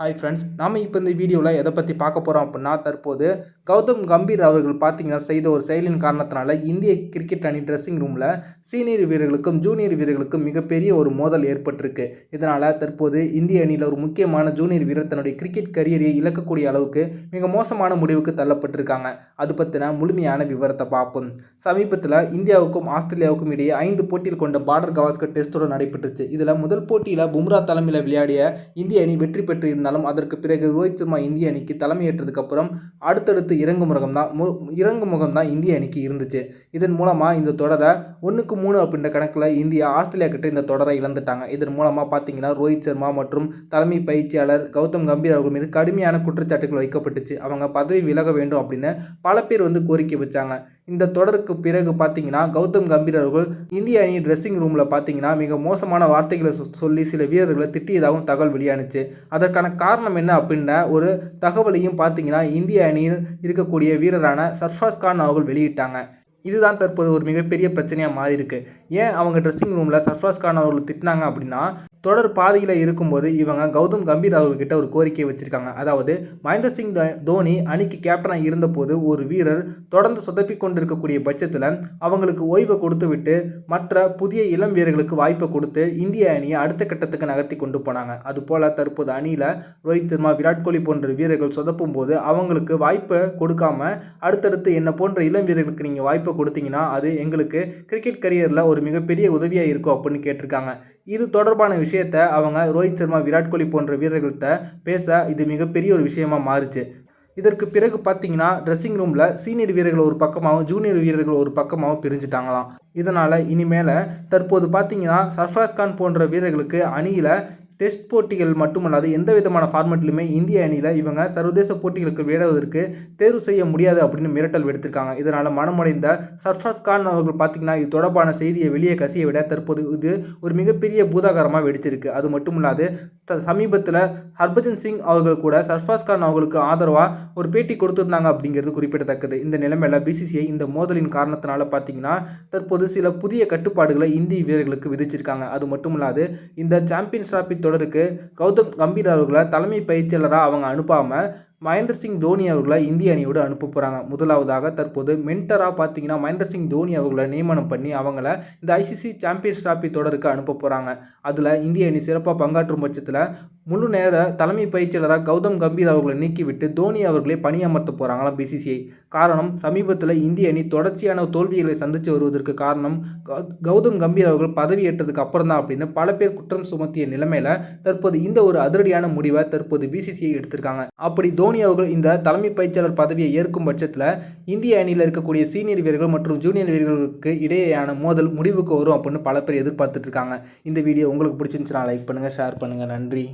Hi friends நாம் இப்போ இந்த வீடியோவில் எதை பற்றி பார்க்க போகிறோம் அப்படின்னா தற்போது கௌதம் கம்பீர் அவர்கள் பார்த்தீங்கன்னா செய்த ஒரு செயலின் காரணத்தினால இந்திய கிரிக்கெட் அணி ட்ரெஸ்ஸிங் ரூமில் சீனியர் வீரர்களுக்கும் ஜூனியர் வீரர்களுக்கும் மிகப்பெரிய ஒரு மோதல் ஏற்பட்டிருக்கு. இதனால் தற்போது இந்திய அணியில் ஒரு முக்கியமான ஜூனியர் வீரர் தன்னுடைய கிரிக்கெட் கரியரை இழக்கக்கூடிய அளவுக்கு மிக மோசமான முடிவுக்கு தள்ளப்பட்டிருக்காங்க. அது பற்றின முழுமையான விவரத்தை பார்ப்போம். சமீபத்தில் இந்தியாவுக்கும் ஆஸ்திரேலியாவுக்கும் இடையே ஐந்து போட்டியில் கொண்ட பார்டர் கவாஸ்கர் டெஸ்ட் நடைபெற்றுச்சு. இதில் முதல் போட்டியில் பும்ரா தலைமையில் விளையாடிய இந்திய அணி வெற்றி பெற்று இருந்தாலும் அதற்கு பிறகு ரோஹித் சர்மா இந்திய அணிக்கு தலைமையேற்றதுக்கு அப்புறம் அடுத்தடுத்து இறங்கு முகம் தான் மு இறங்கு முகம் தான் இந்திய அணிக்கு இருந்துச்சு. இதன் மூலமாக இந்த தொடரை ஒன்றுக்கு மூணு அப்படின்ற கணக்கில் இந்தியா ஆஸ்திரேலியா கிட்ட இந்த தொடரை இழந்துட்டாங்க. இதன் மூலமாக பார்த்தீங்கன்னா ரோஹித் சர்மா மற்றும் தலைமை பயிற்சியாளர் கௌதம் கம்பீர் அவர்கள் மீது கடுமையான குற்றச்சாட்டுகள் வைக்கப்பட்டுச்சு. அவங்க பதவி விலக வேண்டும் அப்படின்னு பல பேர் வந்து கோரிக்கை வச்சாங்க. இந்த தொடருக்கு பிறகு பார்த்தீங்கன்னா கௌதம் கம்பீர் அவர்கள் இந்திய அணி ட்ரெஸ்ஸிங் ரூமில் பார்த்தீங்கன்னா மிக மோசமான வார்த்தைகளை சொ- சொல்லி சில வீரர்களை திட்டியதாகவும் தகவல் வெளியானுச்சு. அதற்கான காரணம் என்ன அப்படின்ன ஒரு தகவலையும் பார்த்தீங்கன்னா இந்திய அணியில் இருக்கக்கூடிய வீரரான சர்ஃபாஸ் கான் அவர்கள் வெளியிட்டாங்க. இதுதான் தற்போது ஒரு மிகப்பெரிய பிரச்சனையாக மாறி இருக்கு ஏன் அவங்க ட்ரெஸ்ஸிங் ரூமில் சர்ஃபாஸ் கான் அவர்கள் திட்டினாங்க அப்படின்னா தொடர் பாதையில் இருக்கும்போது இவங்க கௌதம் கம்பீர் அவர்கள்கிட்ட ஒரு கோரிக்கை வச்சுருக்காங்க. அதாவது மகேந்திர சிங் தோனி அணிக்கு கேப்டனாக இருந்தபோது ஒரு வீரர் தொடர்ந்து சொதப்பி கொண்டிருக்கக்கூடிய பட்சத்தில் அவங்களுக்கு ஓய்வை கொடுத்துவிட்டு மற்ற புதிய இளம் வீரர்களுக்கு வாய்ப்பை கொடுத்து இந்திய அணியை அடுத்த கட்டத்துக்கு நகர்த்தி கொண்டு போனாங்க. அதுபோல் தற்போது அணியில் ரோஹித் சர்மா விராட் கோலி போன்ற வீரர்கள் சொதப்பும் போது அவங்களுக்கு வாய்ப்பை கொடுக்காம அடுத்தடுத்து என்ன போன்ற இளம் வீரர்களுக்கு நீங்கள் வாய்ப்பை கொடுத்தீங்கன்னா அது எங்களுக்கு கிரிக்கெட் கரியரில் ஒரு மிகப்பெரிய உதவியாக இருக்கும் அப்படின்னு கேட்டிருக்காங்க. இது தொடர்பான விஷயத்த அவங்க ரோஹித் சர்மா விராட் கோலி போன்ற வீரர்கள்ட்ட பேச இது மிகப்பெரிய ஒரு விஷயமா மாறுச்சு. இதற்கு பிறகு பார்த்தீங்கன்னா ட்ரெஸ்ஸிங் ரூமில் சீனியர் வீரர்கள் ஒரு பக்கமாகவும் ஜூனியர் வீரர்கள் ஒரு பக்கமாகவும் பிரிஞ்சுட்டாங்களாம். இதனால் இனிமேல் தற்போது பார்த்தீங்கன்னா சர்ஃபாஸ் கான் போன்ற வீரர்களுக்கு அணியில் டெஸ்ட் போட்டிகள் மட்டுமல்லாது எந்த விதமான ஃபார்மெட்லையுமே இந்திய அணியில் இவங்க சர்வதேச போட்டிகளுக்கு விளையாடுவதற்கு தேர்வு செய்ய முடியாது அப்படின்னு மிரட்டல் விடுத்திருக்காங்க. இதனால் மனமடைந்த சர்ஃபாஸ் கான் அவர்கள் பார்த்தீங்கன்னா இது தொடர்பான செய்தியை வெளியே கசிய விட தற்போது இது ஒரு மிகப்பெரிய பூதாகரமாக வெடிச்சிருக்கு. அது மட்டும் இல்லாது த சமீபத்தில் ஹர்பஜன் சிங் அவர்கள் கூட சர்ஃபாஸ் கான் அவர்களுக்கு ஆதரவாக ஒரு பேட்டி கொடுத்துருந்தாங்க அப்படிங்கிறது குறிப்பிடத்தக்கது. இந்த நிலைமையில் பிசிசிஐ இந்த மோதலின் காரணத்தினால பார்த்தீங்கன்னா தற்போது சில புதிய கட்டுப்பாடுகளை இந்திய வீரர்களுக்கு விதிச்சிருக்காங்க. அது மட்டும் இல்லாது இந்த சாம்பியன்ஸ் டிராபி தொடருக்கு கௌதம் கம்பீர் அவர்களை தலைமை பயிற்சியாளராக அவங்க அனுப்பாமல் மகேந்திர சிங் தோனி அவர்களை இந்திய அணியோடு அனுப்ப போகிறாங்க முதலாவதாக தற்போது மென்டராக பார்த்தீங்கன்னா மகேந்திர சிங் தோனி அவர்களை நியமனம் பண்ணி அவங்கள இந்த ஐசிசி சாம்பியன்ஸ் டிராபி தொடருக்கு அனுப்ப போகிறாங்க அதில் இந்திய அணி சிறப்பாக பங்காற்றும் பட்சத்தில் முழு நேர தலைமை பயிற்சியாளராக கௌதம் கம்பீர் அவர்களை நீக்கிவிட்டு தோனி அவர்களே பணியமர்த்த போகிறாங்களாம் பிசிசிஐ காரணம் சமீபத்தில் இந்திய அணி தொடர்ச்சியான தோல்விகளை சந்தித்து வருவதற்கு காரணம் கௌதம் கம்பீர் அவர்கள் பதவியேற்றதுக்கு அப்புறம் தான் அப்படின்னு பல பேர் குற்றம் சுமத்திய நிலைமையில் தற்போது இந்த ஒரு அதிரடியான முடிவை தற்போது பிசிசிஐ எடுத்திருக்காங்க. அப்படி தோனி அவர்கள் இந்த தலைமை பயிற்சியாளர் பதவியை ஏற்கும் பட்சத்தில் இந்திய அணியில் இருக்கக்கூடிய சீனியர் வீரர்கள் மற்றும் ஜூனியர் வீரர்களுக்கு இடையேயான மோதல் முடிவுக்கு வரும் அப்படின்னு பல பேர் எதிர்பார்த்துட்டு இருக்காங்க. இந்த வீடியோ உங்களுக்கு பிடிச்சிருந்துச்சுன்னா லைக் பண்ணுங்கள் ஷேர் பண்ணுங்கள் நன்றி.